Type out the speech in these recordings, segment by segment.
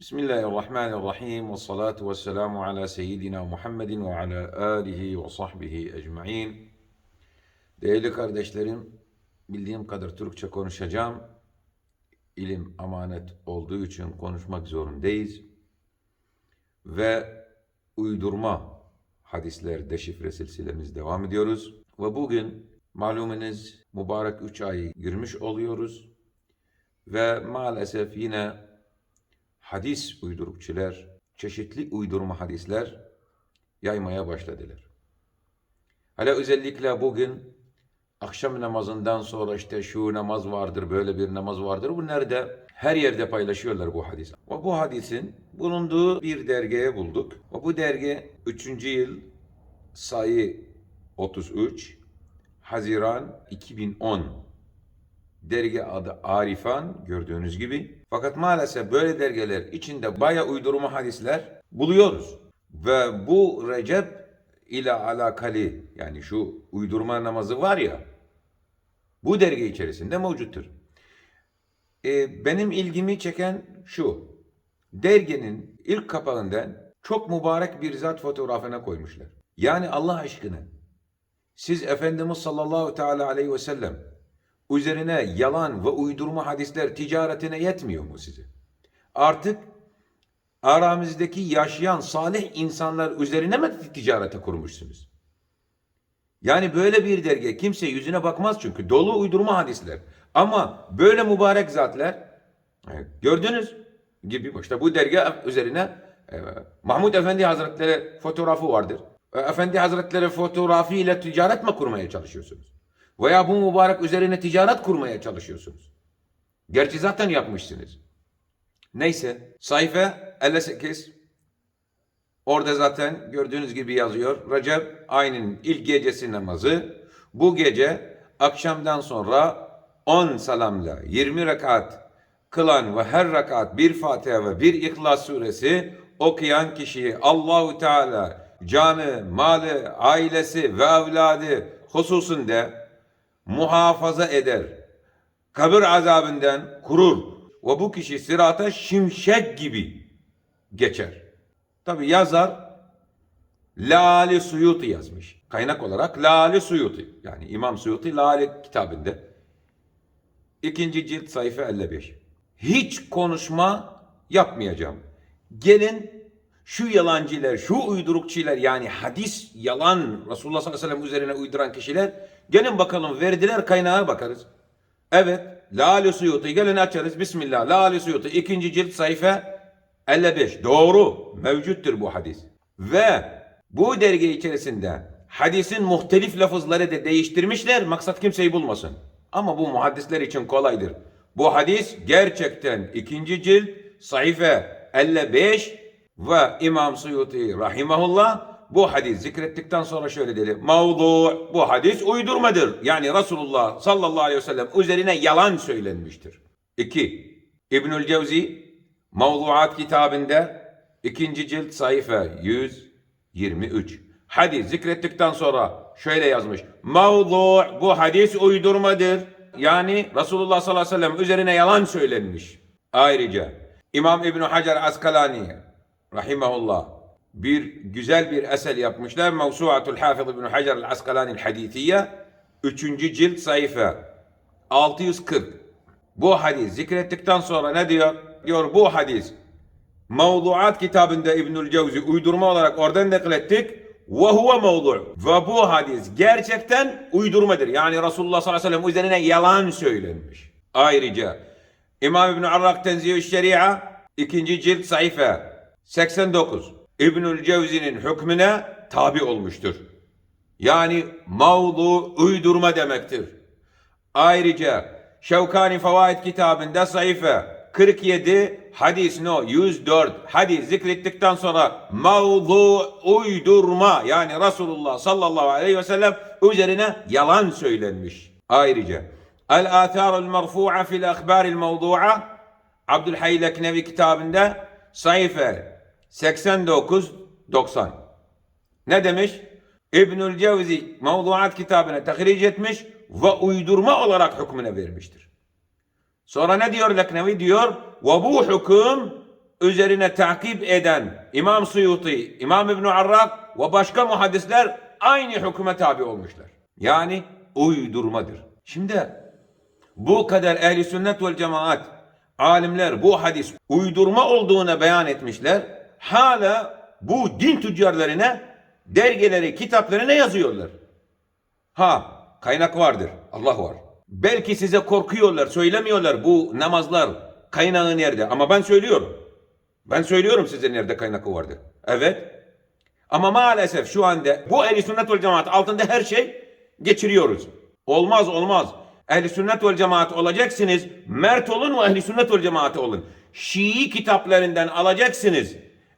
Bismillahirrahmanirrahim ve salatu ve selamu ala seyyidina Muhammedin ve ala alihi ve sahbihi ecma'in. Değerli kardeşlerim, bildiğim kadar Türkçe konuşacağım. İlim amanet olduğu için konuşmak zorundayız. Ve uydurma hadisler deşifre silsilemiz devam ediyoruz. Ve bugün malumunuz mübarek 3 ayı girmiş oluyoruz. Ve maalesef yine hadis uydurukçular, çeşitli uydurma hadisler yaymaya başladılar. Hala özellikle bugün akşam namazından sonra işte şu namaz vardır, böyle bir namaz vardır. Bunları da her yerde paylaşıyorlar bu hadis. Ve bu hadisin bulunduğu bir dergiye bulduk. Ve bu dergi 3. yıl sayı 33 Haziran 2010 dergi adı Arifan gördüğünüz gibi. Fakat maalesef böyle dergiler içinde baya uydurma hadisler buluyoruz. Ve bu Recep ile alakalı yani şu uydurma namazı var ya bu dergi içerisinde mevcuttur. Ee, benim ilgimi çeken şu. Derginin ilk kapağından çok mübarek bir zat fotoğrafına koymuşlar. Yani Allah aşkına siz Efendimiz sallallahu teala aleyhi ve sellem üzerine yalan ve uydurma hadisler ticaretine yetmiyor mu size? Artık aramızdaki yaşayan salih insanlar üzerine mi ticarete kurmuşsunuz? Yani böyle bir dergi kimse yüzüne bakmaz çünkü dolu uydurma hadisler. Ama böyle mübarek zatlar evet, gördünüz gibi işte bu dergi üzerine e, Mahmud Efendi Hazretleri fotoğrafı vardır. E, Efendi Hazretleri fotoğrafı ile ticaret mi kurmaya çalışıyorsunuz? Veya bu mübarek üzerine ticaret kurmaya çalışıyorsunuz. Gerçi zaten yapmışsınız. Neyse sayfa 58 orada zaten gördüğünüz gibi yazıyor. Recep ayının ilk gecesi namazı bu gece akşamdan sonra 10 salamla 20 rekat kılan ve her rekat bir Fatiha ve bir İhlas suresi okuyan kişiyi Allahu Teala canı, malı, ailesi ve evladı hususunda muhafaza eder. Kabir azabından kurur. Ve bu kişi sırata şimşek gibi geçer. Tabi yazar Lale Suyuti yazmış. Kaynak olarak Lale Suyuti. Yani İmam Suyuti Lale kitabında. İkinci cilt sayfa 55. Hiç konuşma yapmayacağım. Gelin şu yalancılar, şu uydurukçiler yani hadis yalan Resulullah sallallahu aleyhi ve sellem üzerine uyduran kişiler gelin bakalım verdiler kaynağa bakarız. Evet Lale Suyuti gelin açarız Bismillah Lale Suyuti ikinci cilt sayfa 55 doğru mevcuttur bu hadis. Ve bu dergi içerisinde hadisin muhtelif lafızları da değiştirmişler maksat kimseyi bulmasın. Ama bu muhaddisler için kolaydır. Bu hadis gerçekten ikinci cilt sayfa 55 ve İmam Suyuti rahimahullah bu hadis zikrettikten sonra şöyle dedi. Mavdu bu hadis uydurmadır. Yani Resulullah sallallahu aleyhi ve sellem üzerine yalan söylenmiştir. 2. İbnül Cevzi Mavduat kitabında ikinci cilt sayfa 123. Hadis zikrettikten sonra şöyle yazmış. Mavdu bu hadis uydurmadır. Yani Resulullah sallallahu aleyhi ve sellem üzerine yalan söylenmiş. Ayrıca İmam İbn Hacer Askalani rahimahullah bir güzel bir eser yapmışlar. Mevsuatul Hafız İbn Hacer el-Askalani hadisiye 3. cilt sayfa 640. Bu hadis zikrettikten sonra ne diyor? Diyor bu hadis Mevduat kitabında İbnül Cevzi uydurma olarak oradan naklettik. Ve huve mevdu. Ve bu hadis gerçekten uydurmadır. Yani Resulullah sallallahu aleyhi ve sellem üzerine yalan söylenmiş. Ayrıca İmam İbn Arrak Tenziyü Şeria 2. cilt sayfa 89 İbnül Cevzi'nin hükmüne tabi olmuştur. Yani mavlu uydurma demektir. Ayrıca Şevkani Fevaid kitabında sayfa 47 hadis no 104 hadis zikrettikten sonra mavlu uydurma yani Resulullah sallallahu aleyhi ve sellem üzerine yalan söylenmiş. Ayrıca El Atharul Merfu'a fil Akhbaril Mevdu'a Abdülhayy Leknevi kitabında sayfa 89-90. Ne demiş? İbnül Cevzi Mevduat kitabına tahric etmiş ve uydurma olarak hükmüne vermiştir. Sonra ne diyor Leknevi? Diyor ve bu hüküm üzerine takip eden İmam Suyuti, İmam İbn Arrak ve başka muhaddisler aynı hüküme tabi olmuşlar. Yani uydurmadır. Şimdi bu kadar ehli sünnet vel cemaat alimler bu hadis uydurma olduğuna beyan etmişler. Hala bu din tüccarlarına dergileri, kitaplarına yazıyorlar. Ha, kaynak vardır. Allah var. Belki size korkuyorlar, söylemiyorlar bu namazlar kaynağı nerede? Ama ben söylüyorum. Ben söylüyorum size nerede kaynağı vardır. Evet. Ama maalesef şu anda bu ehli sünnet vel cemaat altında her şey geçiriyoruz. Olmaz olmaz. Ehli sünnet vel cemaat olacaksınız. Mert olun ve ehli sünnet vel cemaati olun. Şii kitaplarından alacaksınız.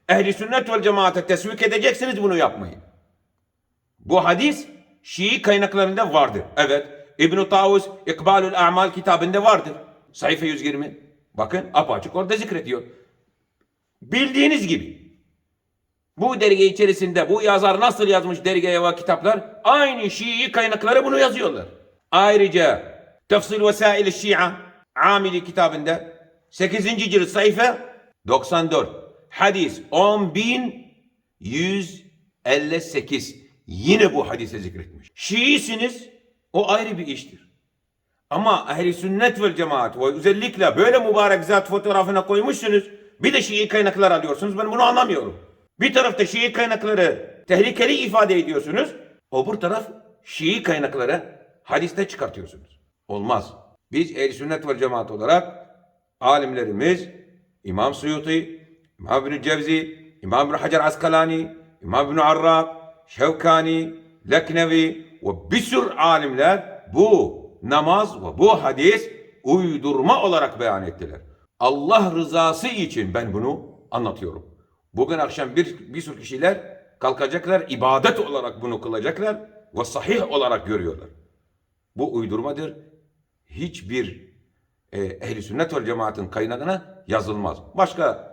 Ehli sünnet vel cemaate tesvik edeceksiniz bunu yapmayın. Bu hadis Şii kaynaklarında vardır. Evet. İbn-i Tavus İkbalül A'mal kitabında vardır. Sayfa 120. Bakın apaçık orada zikrediyor. Bildiğiniz gibi. Bu dergi içerisinde bu yazar nasıl yazmış dergiye ve kitaplar? Aynı Şii kaynakları bunu yazıyorlar. Ayrıca Tefsil Vesail-i Şia Amili kitabında 8. cilt sayfa 94. Hadis 10.158. Yine bu hadise zikretmiş. Şiisiniz o ayrı bir iştir. Ama ehli sünnet vel cemaat ve özellikle böyle mübarek zat fotoğrafına koymuşsunuz. Bir de Şii kaynaklar alıyorsunuz. Ben bunu anlamıyorum. Bir tarafta Şii kaynakları tehlikeli ifade ediyorsunuz. Öbür taraf Şii kaynakları hadiste çıkartıyorsunuz. Olmaz. Biz ehl sünnet vel cemaat olarak alimlerimiz İmam Suyuti, İmam İbn Cevzi, İmam İbn Hacer Askalani, İmam İbn Arrak, Şevkani, Leknevi ve bir sürü alimler bu namaz ve bu hadis uydurma olarak beyan ettiler. Allah rızası için ben bunu anlatıyorum. Bugün akşam bir, bir sürü kişiler kalkacaklar, ibadet olarak bunu kılacaklar ve sahih olarak görüyorlar. Bu uydurmadır. Hiçbir e, ehli sünnet vel cemaatin kaynağına yazılmaz. Başka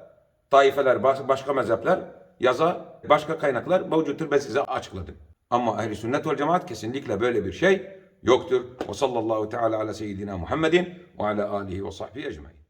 taifeler, baş- başka mezhepler yaza, başka kaynaklar mevcuttur. Ben size açıkladım. Ama ehli sünnet vel cemaat kesinlikle böyle bir şey yoktur. Ve sallallahu teala ala seyyidina Muhammedin ve ala alihi ve sahbihi ecmain.